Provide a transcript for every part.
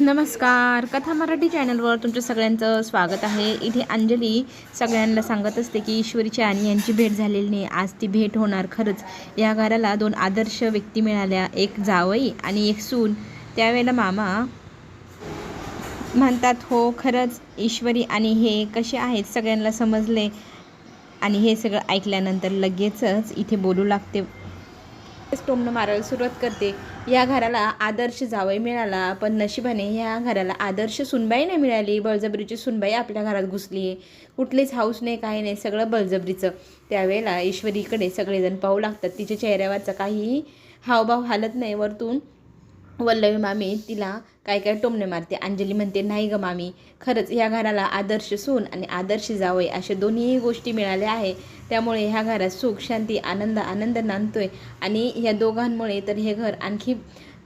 नमस्कार. कथा मराठी चॅनलवर तुमचं सगळ्यांचं स्वागत आहे. इथे अंजली सगळ्यांना सांगत असते की ईश्वरीची आणि यांची भेट झालेली नाही. आज ती भेट होणार खरंच. या घराला दोन आदर्श व्यक्ती मिळाल्या. एक जावई आणि एक सून. त्यावेळेला मामा म्हणतात हो खरंच ईश्वरी आणि हे कसे आहेत? सगळ्यांना समजले. आणि हे सगळं ऐकल्यानंतर लगेचच इथे बोलू लागते. टोमणं मारायला सुरुवात करते. या घराला आदर्श जावई मिळाला पण नशिबाने या घराला आदर्श सुनबाई नाही मिळाली. बळजबरीची सुनबाई आपल्या घरात घुसली. आहे कुठलीच हाऊस नाही काही नाही सगळं बळजबरीचं. त्यावेळेला ईश्वरीकडे सगळेजण पाहू लागतात. तिच्या चेहऱ्यावरचा काहीही हावभाव हालत नाही. वरतून वल्लवी मामी तिला काय काय टोमणे मारते. अंजली म्हणते नाही ग मामी खरंच ह्या घराला आदर्श सून आणि आदर्श जावई अशा दोन्हीही गोष्टी मिळाल्या आहे त्यामुळे ह्या घरात सुख शांती आनंद आनंद नांदतोय आणि ह्या दोघांमुळे तर हे घर आणखी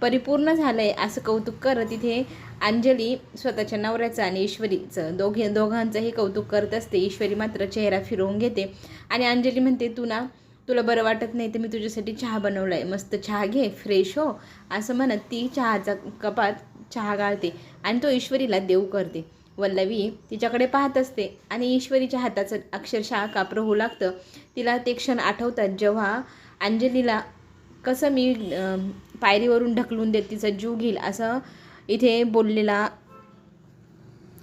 परिपूर्ण झालं आहे असं कौतुक करत तिथे अंजली स्वतःच्या नवऱ्याचं आणि ईश्वरीचं दोघे दोघांचंही कौतुक करत असते. ईश्वरी मात्र चेहरा फिरवून घेते आणि अंजली म्हणते तू ना तुला बरं वाटत नाही तर मी तुझ्यासाठी चहा बनवला आहे मस्त चहा घे फ्रेश हो. असं म्हणत ती चहाचा कपात चहा गाळते आणि तो ईश्वरीला देऊ करते. वल्लवी तिच्याकडे पाहत असते आणि ईश्वरीच्या हाताचं अक्षरशः कापरं होऊ लागतं. तिला ते क्षण आठवतात जेव्हा अंजलीला कसं मी पायरीवरून ढकलून देत तिचा जीव घेईल असं इथे बोललेला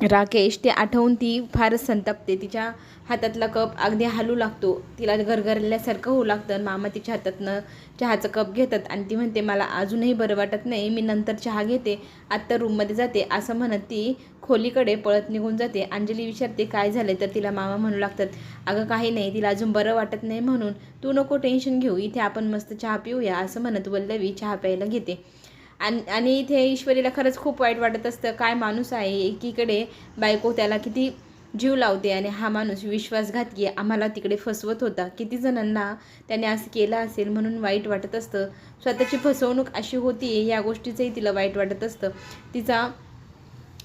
राकेश ते आठवून ती फारच संतपते. तिच्या हातातला कप अगदी हलू लागतो. तिला गरगरल्यासारखं होऊ लागतं मामा तिच्या हातातनं चहाचं कप घेतात आणि ती म्हणते मला अजूनही बरं वाटत नाही मी नंतर चहा घेते आत्ता रूममध्ये जाते असं म्हणत ती खोलीकडे पळत निघून जाते. अंजली विचारते काय झालं तर तिला मामा म्हणू लागतात अगं काही नाही तिला अजून बरं वाटत नाही म्हणून तू नको टेन्शन घेऊ इथे आपण मस्त चहा पिऊया असं म्हणत वल्लवी चहा प्यायला घेते. आणि आणि इथे ईश्वरीला खरंच खूप वाईट वाटत असतं. काय माणूस आहे? एकीकडे बायको त्याला किती जीव लावते आणि हा माणूस विश्वासघातकी आम्हाला तिकडे फसवत होता. किती जणांना त्याने असं केलं असेल म्हणून वाईट वाटत असतं. स्वतःची फसवणूक अशी होती या गोष्टीचंही तिला वाईट वाटत असतं. तिचा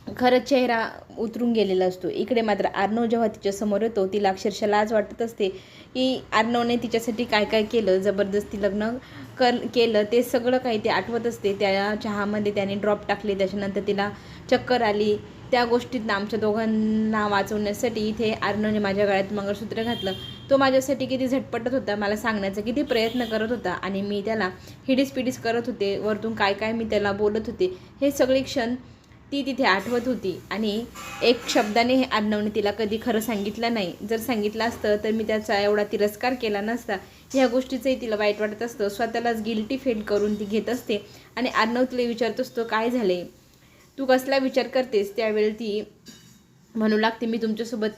खरंच चेहरा उतरून गेलेला असतो. इकडे मात्र आर्नव जेव्हा तिच्यासमोर येतो तिला अक्षरशः लाज वाटत असते की आर्नवने तिच्यासाठी काय काय केलं जबरदस्ती लग्न कर केलं ते सगळं काही ते आठवत असते. त्या चहामध्ये त्याने ड्रॉप टाकले त्याच्यानंतर तिला चक्कर आली. त्या गोष्टीतनं आमच्या दोघांना वाचवण्यासाठी इथे आर्नवने माझ्या गळ्यात मंगळसूत्र घातलं. तो माझ्यासाठी किती झटपटत होता मला सांगण्याचा किती प्रयत्न करत होता आणि मी त्याला हिडीस पिडीस करत होते. वरतून काय काय मी त्याला बोलत होते. हे सगळे क्षण ती तिथे आठवत होती. आणि एक शब्दाने हे अर्णवने तिला कधी खरं सांगितलं नाही. जर सांगितलं असतं तर मी त्याचा एवढा तिरस्कार केला नसता. ह्या गोष्टीचंही तिला वाईट वाटत असतं. स्वतःलाच गिल्टी फील करून ती घेत असते. आणि अर्णव तिला विचारत असतो काय झाले तू कसला विचार करतेस? त्यावेळी ती म्हणू लागते मी तुमच्यासोबत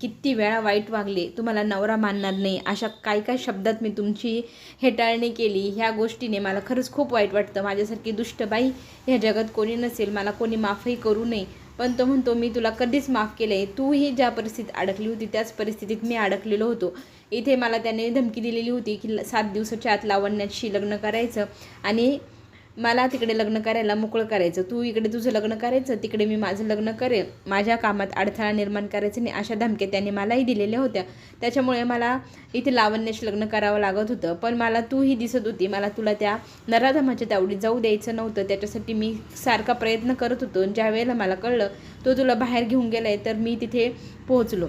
किती वेळा वाईट वागले तुम्हाला नवरा मानणार नाही. अशा काय काय शब्दात मी तुमची हेटाळणी केली. ह्या गोष्टीने मला खरंच खूप वाईट वाटतं. माझ्यासारखी दुष्टबाई ह्या जगात कोणी नसेल. मला कोणी माफही करू नये. पण तो म्हणतो मी तुला कधीच माफ केलं आहे तूही ज्या परिस्थितीत अडकली होती त्याच परिस्थितीत मी अडकलेलो होतो. इथे मला त्याने धमकी दिलेली होती की सात दिवसाच्या आत लावण्याशी लग्न करायचं आणि मला तिकडे लग्न करायला मोकळं करायचं. तू इकडे तुझं लग्न करायचं तिकडे मी माझं लग्न करेल माझ्या कामात अडथळा निर्माण करायचं नाही अशा धमक्या त्याने मलाही दिलेल्या होत्या. त्याच्यामुळे मला इथे लावण्याशी लग्न करावं लागत होतं. पण मला तूही दिसत होती. मला तुला त्या नराधमाच्या तावडीत जाऊ द्यायचं नव्हतं. त्याच्यासाठी मी सारखा प्रयत्न करत होतो. ज्या वेळेला मला कळलं तो तुला बाहेर घेऊन गेलाय तर मी तिथे पोहोचलो.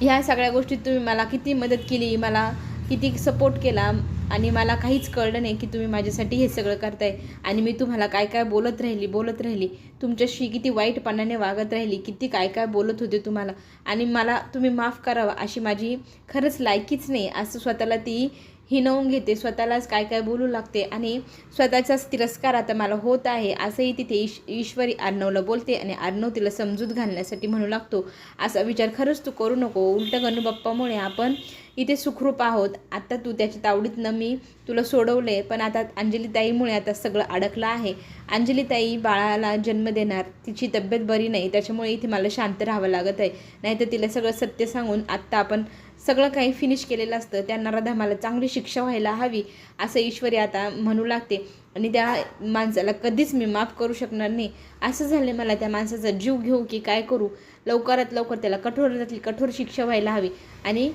ह्या सगळ्या गोष्टीत तुम्ही मला किती मदत केली मला किती सपोर्ट केला. आणि मला काहीच कळलं नाही की तुम्ही माझ्यासाठी हे सगळं करताय. आणि मी तुम्हाला काय काय बोलत राहिली बोलत राहिली तुमच्याशी किती वाईटपणाने वागत राहिली किती काय काय बोलत होते तुम्हाला. आणि मला तुम्ही माफ करावा अशी माझी खरंच लायकीच नाही. असं स्वतःला ती हिनवून घेते. स्वतःलाच काय काय बोलू लागते आणि स्वतःचाच तिरस्कार आता मला होत आहे असंही तिथे ईश ईश्वरी आर्णवला बोलते आणि आर्णव तिला समजूत घालण्यासाठी म्हणू लागतो. असा विचार खरंच तू करू नको. उलट गणूबाप्पामुळे आपण इथे सुखरूप आहोत. आता तू त्याच्या तावडीतनं मी तुला सोडवले पण आता अंजलीताईमुळे आता सगळं अडकलं आहे. अंजलीताई बाळाला जन्म देणार. तिची तब्येत बरी नाही त्याच्यामुळे इथे मला शांत राहावं लागत आहे. नाहीतर तिला सगळं सत्य सांगून आत्ता आपण सगळं काही फिनिश केलेलं असतं. त्या नराधमाला चांगली शिक्षा व्हायला हवी असं ईश्वरी आता म्हणू लागते. आणि त्या माणसाला कधीच मी माफ करू शकणार नाही. असं झालं मला त्या माणसाचा जीव घेऊ की काय करू? लवकरात लवकर त्याला कठोरातली कठोर शिक्षा व्हायला हवी. आणि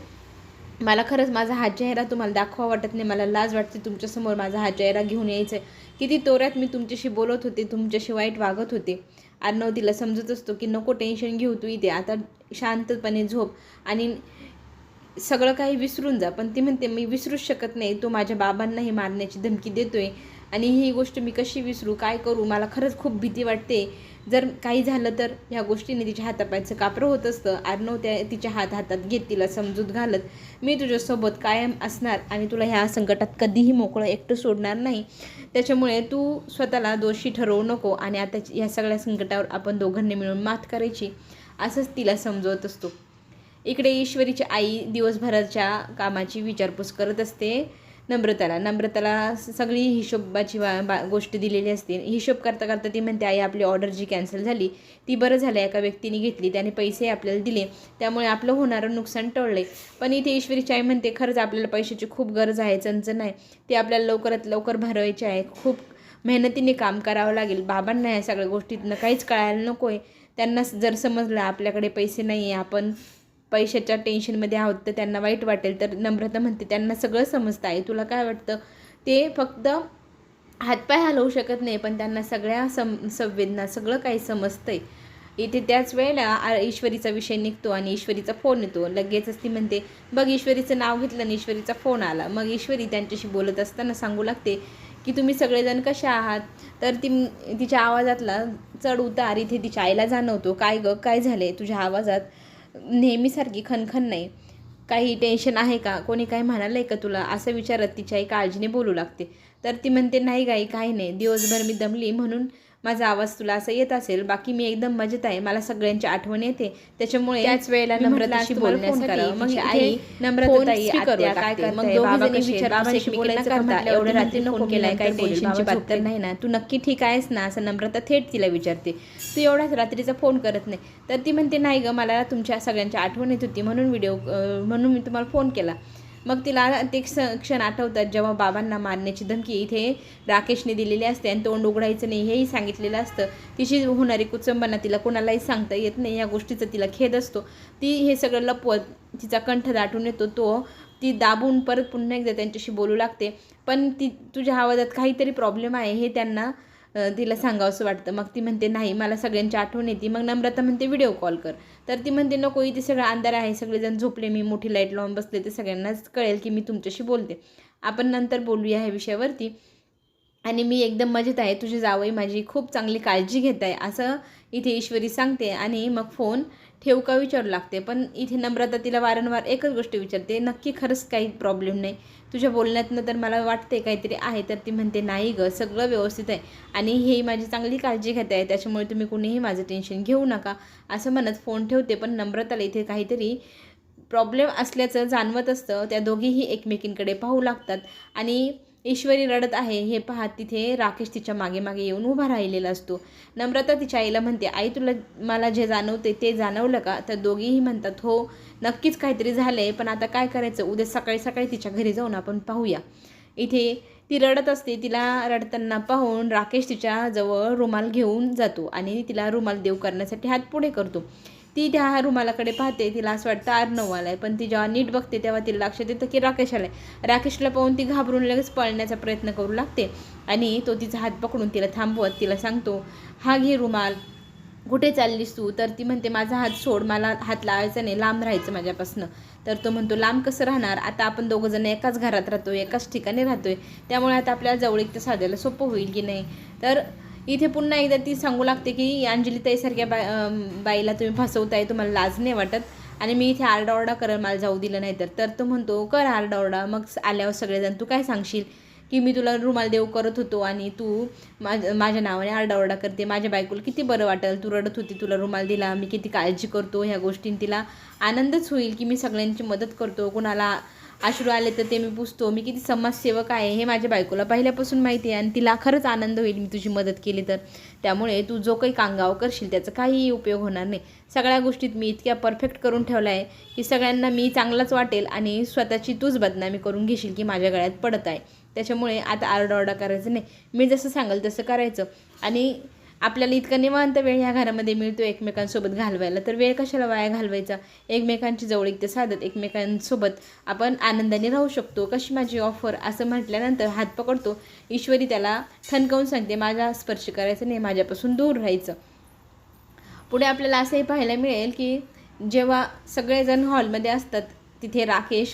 मला खरंच माझा हा चेहरा तुम्हाला दाखवा वाटत नाही. मला लाज वाटते तुमच्यासमोर माझा हा चेहरा घेऊन यायचा आहे किती तोऱ्यात मी तुमच्याशी बोलत होते तुमच्याशी वाईट वागत होते. अर्णव तिला समजत असतो की नको टेन्शन घेऊ तू इथे. आता शांतपणे झोप. आणि सगळं काही विसरून जा पण ती म्हणते मी विसरूच शकत नाही तो माझ्या बाबांनाही मारण्याची धमकी देतोय आणि ही गोष्ट मी कशी विसरू काय करू? मला खरंच खूप भीती वाटते. जर काही झालं तर ह्या गोष्टीने तिच्या हातापायचं कापरं होत असतं. आर्नव त्या तिच्या हात हातात घेत तिला समजूत घालत मी तुझ्यासोबत कायम असणार आणि तुला ह्या संकटात कधीही मोकळं एकटं सोडणार नाही. त्याच्यामुळे तू स्वतःला दोषी ठरवू नको आणि आता ह्या सगळ्या संकटावर आपण दोघांनी मिळून मात करायची. असंच तिला समजवत असतो. इकडे ईश्वरीची आई दिवसभराच्या कामाची विचारपूस करत असते नम्रताला. नम्रताला सगळी हिशोबाची बा बा गोष्ट दिलेली असते. हिशोब करता करता ती म्हणते आई आपली ऑर्डर जी कॅन्सल झाली ती बरं झालं एका व्यक्तीने घेतली त्याने पैसे आपल्याला दिले त्यामुळे आपलं होणारं नुकसान टळले पण इथे ईश्वरीची आई म्हणते खरंच आपल्याला पैशाची खूप गरज आहे चंचन आहे. ती आपल्याला लवकरात लवकर भरवायची आहे. खूप मेहनतीने काम करावं लागेल. बाबांना या सगळ्या गोष्टीतनं काहीच कळायला नको आहे त्यांना जर समजलं आपल्याकडे पैसे नाही आहे आपण पैशाच्या टेन्शनमध्ये आहोत तर त्यांना वाईट वाटेल. तर नम्रता म्हणते त्यांना सगळं समजतं आहे तुला काय वाटतं? ते फक्त हातपाय हलवू शकत नाही पण त्यांना सगळ्या सम संवेदना सगळं काही समजतंय. इथे त्याच वेळेला ईश्वरीचा विषय निघतो आणि ईश्वरीचा फोन येतो. लगेचच ती म्हणते बघ ईश्वरीचं नाव घेतलं आणि ईश्वरीचा फोन आला. मग ईश्वरी त्यांच्याशी बोलत असताना सांगू लागते की तुम्ही सगळेजण कशा आहात? तर ती तिच्या आवाजातला चढ उतार इथे तिच्या आईला जाणवतो. काय गं? काय झाले तुझ्या आवाजात? नेहमीसारखी खनखन नाही. काही टेन्शन आहे का? कोणी काय म्हणालं आहे का तुला? असं विचारत तिच्या आई काळजीने बोलू लागते. तर ती म्हणते नाही गाई काही नाही. दिवसभर मी दमली म्हणून माझा आवाज तुला असं येत असेल बाकी मी एकदम मजेत आहे मला सगळ्यांची आठवण येते. त्याच्यामुळे त्याच वेळेला नम्रताशी बोलण्यासाठी मग आई काय बोलायचं करता? एवढं रात्री फोन केलाय काय टेन्शनची बात तर नाही ना तू नक्की ठीक आहेस ना? असं नम्रता थेट तिला विचारते. तू एवढ्याच रात्रीचा फोन करत नाही. तर ती म्हणते नाही ग मला तुमच्या सगळ्यांची आठवण येत होती म्हणून व्हिडिओ म्हणून मी तुम्हाला फोन केला. मग तिला ते क्षण आठवतात जेव्हा बाबांना मारण्याची धमकी इथे राकेशने दिलेली असते आणि तोंड उघडायचं नाही हेही सांगितलेलं असतं. तिची होणारी कुचंबना तिला कोणालाही सांगता येत नाही या गोष्टीचा तिला खेद असतो. ती हे सगळं लपवत तिचा कंठ दाटून येतो तो ती दाबून परत पुन्हा एकदा त्यांच्याशी बोलू लागते. पण ती तुझ्या आवाजात काहीतरी प्रॉब्लेम आहे हे त्यांना तिला सांगावंसं वाटतं. मग ती म्हणते नाही मला सगळ्यांची आठवण येते. मग नम्रता म्हणते व्हिडिओ कॉल कर. तर ती म्हणते नको इथे सगळं अंधार आहे सगळेजण झोपले मी मोठी लाइट लावून बसले ते सगळ्यांनाच कळेल की मी तुमच्याशी बोलते. आपण नंतर बोलूया ह्या विषयावरती. आणि मी एकदम मजेत आहे तुझी जावई माझी खूप चांगली काळजी घेत आहे असं इथे ईश्वरी सांगते. आणि मग फोन ठेवू का विचारू लागते. पण इथे नम्रता तिला वारंवार एकच गोष्ट विचारते नक्की खरंच काही प्रॉब्लेम नाही. तुझ्या बोलण्यातनं तर मला वाटते काहीतरी आहे तर ती म्हणते नाही गं सगळं व्यवस्थित आहे आणि हे माझी चांगली काळजी घेत आहे त्याच्यामुळे तुम्ही कुणीही माझं टेन्शन घेऊ नका. असं म्हणत फोन ठेवते पण नम्रताला इथे काहीतरी प्रॉब्लेम असल्याचं जाणवत असतं. त्या दोघीही एकमेकींकडे पाहू लागतात आणि ईश्वरी रडत आहे हे पाहत तिथे राकेश तिच्यामागे मागे येऊन उभा राहिलेला असतो. नम्रता तिच्या आईला म्हणते आई तुला मला जे जाणवते ते जाणवलं का? तर दोघीही म्हणतात हो नक्कीच काहीतरी झालं आहे पण आता काय करायचं? उद्या सकाळी सकाळी तिच्या घरी जाऊन आपण पाहूया. इथे ती रडत असते तिला रडताना पाहून राकेश तिच्या जवळ रुमाल घेऊन जातो आणि तिला रुमाल देव करण्यासाठी हात पुढे करतो. ती त्या रुमालाकडे पाहते तिला असं वाटतं अर्णव आलाय पण ती जेव्हा नीट बघते तेव्हा तिला लक्षात येतं की राकेश आलाय राकेशला पाहून ती घाबरून लगेच पळण्याचा प्रयत्न करू लागते. आणि तो तिचा हात पकडून तिला थांबवत तिला सांगतो हा घे रुमाल. कुठे चाललीस तू? तर ती म्हणते माझा हात सोड. मला हात लावायचा नाही. लांब राहायचं माझ्यापासनं. तर तो म्हणतो लांब कसं राहणार? आता आपण दोघंजण एकाच घरात राहतो एकाच ठिकाणी राहतोय. त्यामुळे आता आपल्याला जवळीक तर साधायला सोपं होईल की नाही? तर इथे पुन्हा एकदा ती सांगू लागते की अंजली ताईसारख्या बाईला तुम्ही फसवताय तुम्हाला लाज नाही वाटत. आणि मी इथे आरडाओरडा करेल मला जाऊ दिलं नाही तर. तर तो म्हणतो कर आरडाओरडा मग आल्यावर सगळेजण तू काय सांगशील की मी तुला रुमाल देव करत होतो आणि तू माझ माझ्या नावाने आरडाओरडा करते. माझ्या बायकोला किती बरं वाटेल तू रडत होती तुला रुमाल दिला मी किती काळजी करतो ह्या गोष्टीं तिला आनंदच होईल की मी सगळ्यांची मदत करतो. कुणाला अश्रू आले तर ते मी पुसतो मी किती समाजसेवक आहे हे माझ्या बायकोला पहिल्यापासून माहिती आहे आणि तिला खरंच आनंद होईल मी तुझी मदत केली तर. त्यामुळे तू जो काही कांगाव करशील त्याचा काहीही उपयोग होणार नाही. सगळ्या गोष्टीत मी इतक्या परफेक्ट करून ठेवला आहे की सगळ्यांना मी चांगलाच वाटेल आणि स्वतःची तूच बदनामी करून घेशील की माझ्या गळ्यात पडत आहे. त्याच्यामुळे आता आरडाओरडा करायचं नाही. मी जसं सांगाल तसं करायचं. आणि आपल्याला इतका निवांत वेळ ह्या घरामध्ये मिळतो एकमेकांसोबत घालवायला. तर वेळ कशाला वाया घालवायचा? एकमेकांची जवळीक साधत एकमेकांसोबत आपण आनंदाने राहू शकतो. कशी माझी ऑफर असं म्हटल्यानंतर हात पकडतो. ईश्वरी त्याला थणकावून सांगते माझा स्पर्श करायचं नाही माझ्यापासून दूर राहायचं. पुढे आपल्याला असंही पाहायला मिळेल की जेव्हा सगळेजण हॉलमध्ये असतात तिथे राकेश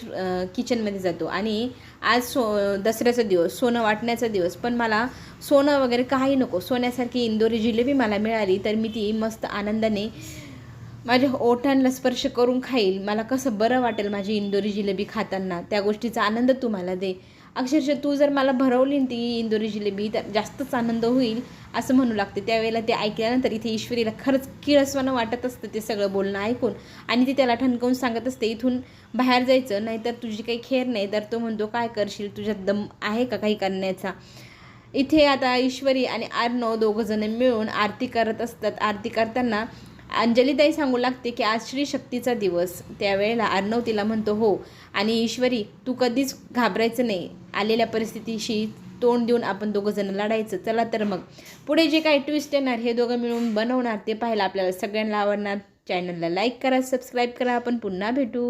किचनमध्ये जातो. आणि आज सो दसऱ्याचा दिवस सोनं वाटण्याचा दिवस पण मला सोनं वगैरे काही नको. सोन्यासारखी इंदोरी जिलेबी मला मिळाली तर मी ती मस्त आनंदाने माझ्या ओठांना स्पर्श करून खाईल. मला कसं बरं वाटेल माझी इंदोरी जिलेबी खाताना? त्या गोष्टीचा आनंद तू मला दे. अक्षरशः तू जर मला भरवली ती इंदोरी जिलेबी तर जास्तच आनंद होईल असं म्हणू लागते. त्यावेळेला ते ऐकल्यानंतर इथे ईश्वरीला खरंच किळसवानं वाटत असतं ते सगळं बोलणं ऐकून. आणि ती त्याला ठणकावून सांगत असते इथून बाहेर जायचं नाहीतर तुझी काही खेर नाही तर तो म्हणतो काय करशील? तुझ्यात दम आहे का काही करण्याचा? इथे आता ईश्वरी आणि आर्नव दोघंजण मिळून आरती करत असतात. आरती करताना अंजलीताई सांगू लागते की आज श्री शक्तीचा दिवस. त्यावेळेला अर्णव तिला म्हणतो हो आणि ईश्वरी तू कधीच घाबरायचं नाही. आलेल्या परिस्थितीशी तोंड देऊन आपण दोघं जण लढायचं. चला तर मग. पुढे जे काही ट्विस्ट येणार हे दोघं मिळून बनवणार ते पाहायला आपल्याला सगळ्यांना आवडणार. चॅनलला लाईक करा सबस्क्राईब करा. आपण पुन्हा भेटू.